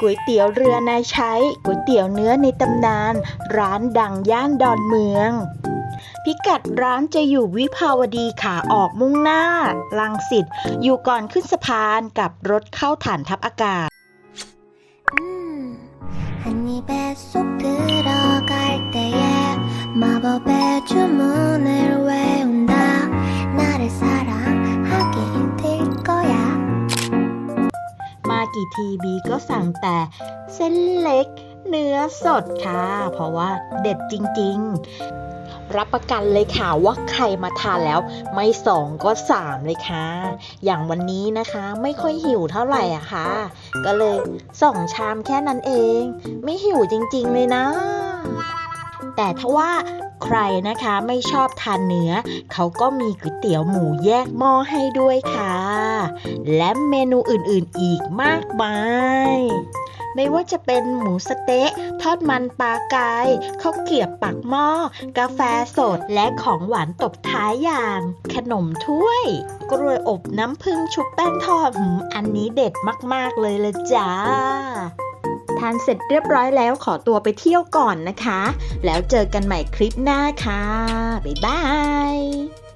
ก๋วยเตี๋ยวเรือนายใช้ก๋วยเตี๋ยวเนื้อในตำนาน ร้านดังย่านดอนเมือง พิกัดร้านจะอยู่วิภาวดีขาออกมุ่งหน้า ลังสิตอยู่ก่อนขึ้นสะพานกับรถเข้าฐานทัพอากาศ 음, กี่ทีบีก็สั่งแต่เส้นเล็กเนื้อสดค่ะ เพราะว่าเด็ดจริง ๆ รับประกันเลยค่ะว่าใครมาทานแล้วไม่สองก็สามเลยค่ะ อย่างวันนี้นะคะไม่ค่อยหิวเท่าไหร่อะค่ะ ก็เลยสองชามแค่นั้นเอง ไม่หิวจริง ๆ เลยนะแต่ถ้าว่า ใครนะคะไม่ชอบทานเนื้อ เขาก็มีก๋วยเตี๋ยวหมูแยกหม้อให้ด้วยค่ะ และเมนูอื่นๆอีกมากมายไม่ว่าจะเป็นหมูสเต๊ะ ทอดมันปลากายข้าวเกรียบปักหม้อ กาแฟสดและของหวานตบท้ายอย่าง ขนมถ้วยกล้วยอบน้ำผึ้งชุบแป้งทอดอันนี้เด็ดมาก ๆ เลยละจ้า ทานเสร็จเรียบร้อยแล้วขอตัวไปเที่ยวก่อนนะคะ แล้วเจอกันใหม่คลิปหน้าค่ะ บ๊ายบาย